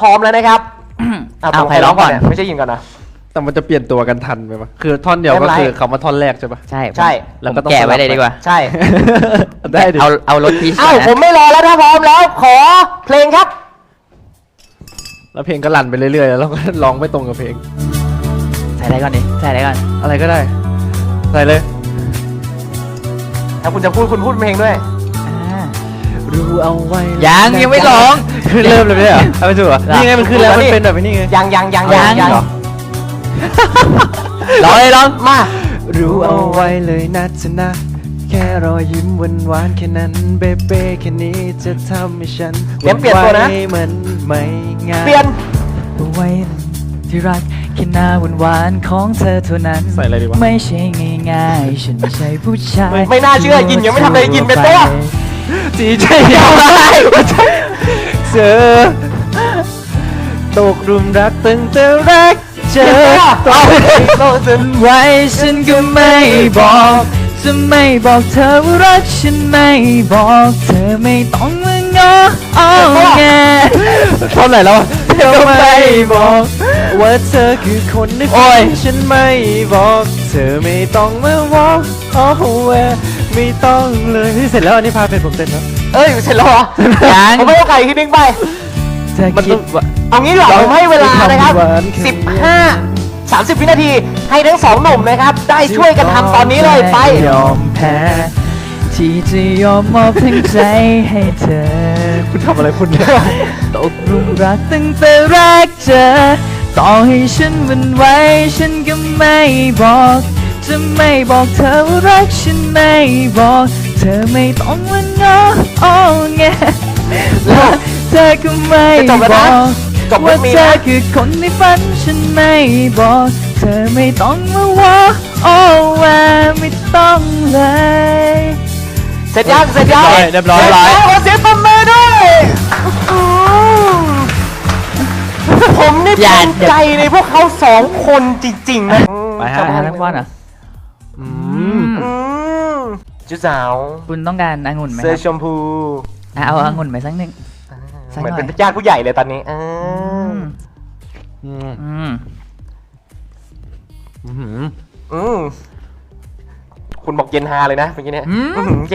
พร้อมแล้วนะครับเอาตรงใครร้องก่อนเนี่ยไม่ใช่ยินก่อนนะ แต่มันจะเปลี่ยนตัวกันทันไหมวะคือท่อนเดียวไม่เป็ก็นไรคือคำว่าท่อนแรกใช่ปะ ใช่ใช่ แล้วแล้วก็ก็ต้องแกะไว้สลับเลยดีกว่า ใช่ ได้ดิเอาเอารถพีชเอ้าก่อนนะผมไม่รอแล้วถ้าพร้อมแล้ว ขอเพลงครับ แล้วเพลงก็รันไปเรื่อยๆ แล้วเราก็ร้องไม่ตรงกับเพลง ใส่อะไรก่อนดิใส่อะไรก่อน อะไรก็ได้ ใส่เลย ถ้าคุณจะพูดคุณพูดเพลงด้วยอ่า รู้เอาไว้ยังยังไม่ร้องคือเริ่มเลยไม่ใช่เหรอเอาไม่ถูกเหรอยังนี่ไงมันคือแล้วมันเป็นแบบนี้ไงยังยังยังยังยังยังเหรอร้องเลยร้องมารู้เอาไว้เลยนะจะนะ แค่รอยยิ้มหวานหวานๆแค่นั้นเบเบ้แค่นี้จะทำให้ฉันเตรียมเปลี่ยนตัวนะหวั่ไหมันไม่ง่ายเปลี่ยนไว้ที่รักแค่หน้าหวานหวานๆของเธอเท่านั้นใส่อะไรดีวะไม่ใช่ง่ายๆฉันไม่ใช่ผู้ชาย ไม่น่าเชื่อยินยังไม่ทำอะไรยินเป็นตั วจีใจยาวเจอตกหลุมรักตั้งแต่แรกเจอเอาโลซึนไว้ฉันก็ไม่บอกจะไม่บอกเธอว่ารักฉันไม่บอกเธอไม่ต้องมางออ้อแงท่อนไหนแล้วอะเธอไม่บอกว่าเธอคือคนในโอ้ฝัยนฉันไม่บอก เธอไม่ต้องมา walk all away ไม่ต้องเลยนี่เสร็จแล้วอันนี้พาเป็นผมเต้นแล้ว เอ้ยเสร็จแล้วเหรอยัง ผมไม่เอาไก่คิดนึงไปเธอมันคิต้ดองว่า เอางี้ดีกว่าเราผมให้เวลานะครับทำหวานแค่นี้15 30 วินาที ให้ทั้งสองหนุ่มนะครับ ได้ช่วยกันทำตอนนี้เลยไป ยอมแพ้ที่จะยอมมอบทั้งใจให้เธอ คุณทำอะไรคุณเนี่ยตกหลุมรักตั้งแต่แรกเจอ ต่อให้ฉันหมันไหวฉันก็ไม่บอก จะไม่บอกเธอว่ารักฉันไม่บอก เธอไม่ต้องมางออ้อแงรักเธอก็ไม่จะจบแล้วบนะ อกจบเรื่ว่าองนี้เธอนะคือคนในฝันฉันไม่บอก เธอไม่ต้องมาว่าโอ้ว่าไม่ต้องเลย เสร็จยังเสร็จยังเรียบร้อยเสเรียบร้อยแล้วขอเสียงปรบมือด้วยอื้อหือผมนี่อย่า ภูมิใจในพวกเขาสองคนจริงๆนะไปจะฮะมาทั้งวันเหรออืมอืม จุ๊สาว คุณต้องการองุ่นไหมคเสื้อรับชมพูอะเอาองุ่นไปสักหนึ่ง สักเหมือนหน่อยเป็นญาติผู้ใหญ่เลยตอนนี้อ่าอืมอืมอืมอืม อืมคุณบอกเย็นฮาเลยนะเมื่อกี้เนี่ยอืม อื้อหือเย็น